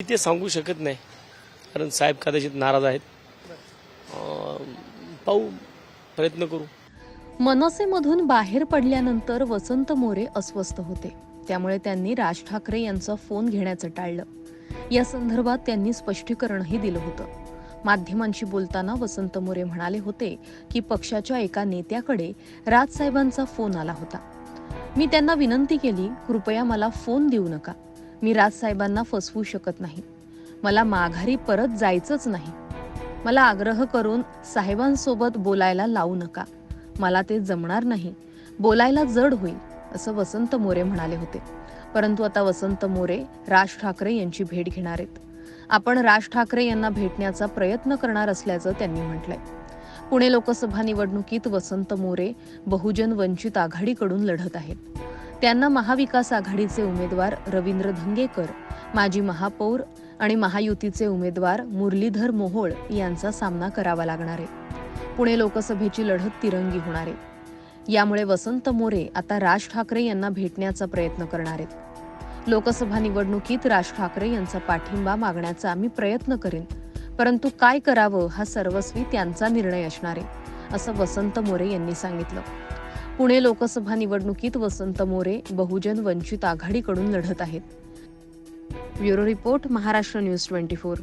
ते सांगू शकत नाही. कारण साहेब कदाचित नाराज आहेत. पाहू प्रयत्न करू. मनसेमधून बाहेर पडल्यानंतर वसंत मोरे अस्वस्थ होते. त्यामुळे त्यांनी राज ठाकरे यांचा फोन घेण्याचं टाळलं. या संदर्भात त्यांनी स्पष्टीकरणही दिलं होतं. माध्यमांशी बोलताना वसंत मोरे म्हणाले होते की पक्षाच्या एका नेत्याकडे राजसाहेबांचा फोन आला होता. मी त्यांना विनंती केली कृपया मला फोन देऊ नका. मी राजसाहेबांना फसवू शकत नाही. मला माघारी परत जायचंच नाही. मला आग्रह करून साहेबांसोबत बोलायला लावू नका. मला ते जमणार नाही. बोलायला जड होईल असं वसंत मोरे म्हणाले होते. परंतु आता वसंत मोरे राज ठाकरे यांची भेट घेणार आहेत. आपण राज ठाकरे यांना भेटण्याचा प्रयत्न करणार असल्याचं त्यांनी म्हटलंय. पुणे लोकसभा निवडणुकीत वसंत मोरे बहुजन वंचित आघाडीकडून लढत आहेत. त्यांना महाविकास आघाडीचे उमेदवार रवींद्र धंगेकर माजी महापौर आणि महायुतीचे उमेदवार मुरलीधर मोहोळ यांचा सामना करावा लागणार आहे. पुणे लोकसभेची लढत तिरंगी होणार आहे. यामुळे वसंत मोरे आता राज ठाकरे यांना भेटण्याचा प्रयत्न करणार आहेत. लोकसभा निवडणुकीत राज ठाकरे यांचा पाठिंबा मागण्याचा आम्ही प्रयत्न करेन परंतु काय करावं हा सर्वस्वी त्यांचा निर्णय असणार आहे असं वसंत मोरे यांनी सांगितलं. पुणे लोकसभा निवडणुकीत वसंत मोरे बहुजन वंचित आघाडीकडून लढत आहेत. Bureau report Maharashtra news twenty four.